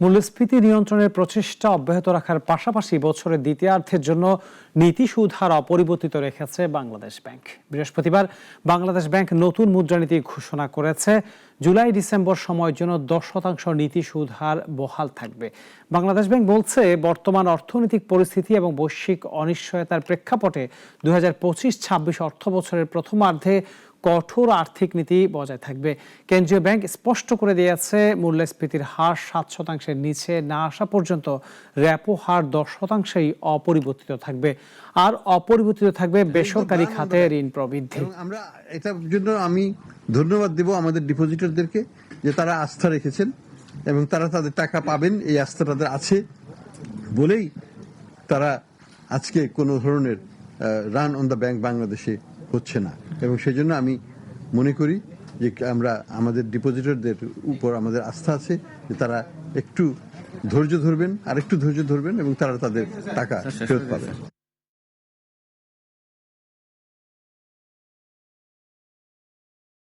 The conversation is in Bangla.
মূল্যস্ফীতি নিয়ন্ত্রণের প্রচেষ্টা অব্যাহত রাখার পাশাপাশি বছরের দ্বিতীয়ার্ধের জন্য নীতি সুধার অপরিবর্তিত রেখেছে বাংলাদেশ ব্যাংক। বৃহস্পতিবার বাংলাদেশ ব্যাংক নতুন মুদ্রানীতি ঘোষণা করেছে। জুলাই ডিসেম্বর সময়ের জন্য দশ শতাংশ নীতি সুদ হার বহাল থাকবে। বাংলাদেশ ব্যাংক বলছে, বর্তমান অর্থনৈতিক পরিস্থিতি এবং বৈশ্বিক অনিশ্চয়তার প্রেক্ষাপটে দুই হাজার পঁচিশ ছাব্বিশ অর্থ বছরের প্রথমার্ধে কঠোর আর্থিক নীতি বজায় থাকবে। কেন্দ্রীয় ব্যাংক স্পষ্ট করে দিয়েছে মূল্যস্ফীতির হার সাত শতাংশের নিচে না আসা পর্যন্ত র্যাপো হার দশ শতাংশেই অপরিবর্তিত থাকবে। আর অপরিবর্তিত থাকবে বেসরকারি খাতে ঋণ প্রবৃদ্ধি। আমরা এটার জন্য আমি ধন্যবাদ দেব আমাদের ডিপোজিটরদেরকে যে তারা আস্থা রেখেছেন এবং তারা তাদের টাকা পাবেন এই আস্থা তাদের আছে বলেই তারা আজকে কোনো ধরনের রান অন দ্য ব্যাংক বাংলাদেশে হচ্ছে না। এবং সেই জন্য আমি মনে করি যে আমরা আমাদের ডিপোজিটরদের উপর আমাদের আস্থা আছে যে তারা একটু ধৈর্য ধরবেন আর একটু ধৈর্য ধরবেন এবং তারা তাদের টাকা ফেরত পাবেন।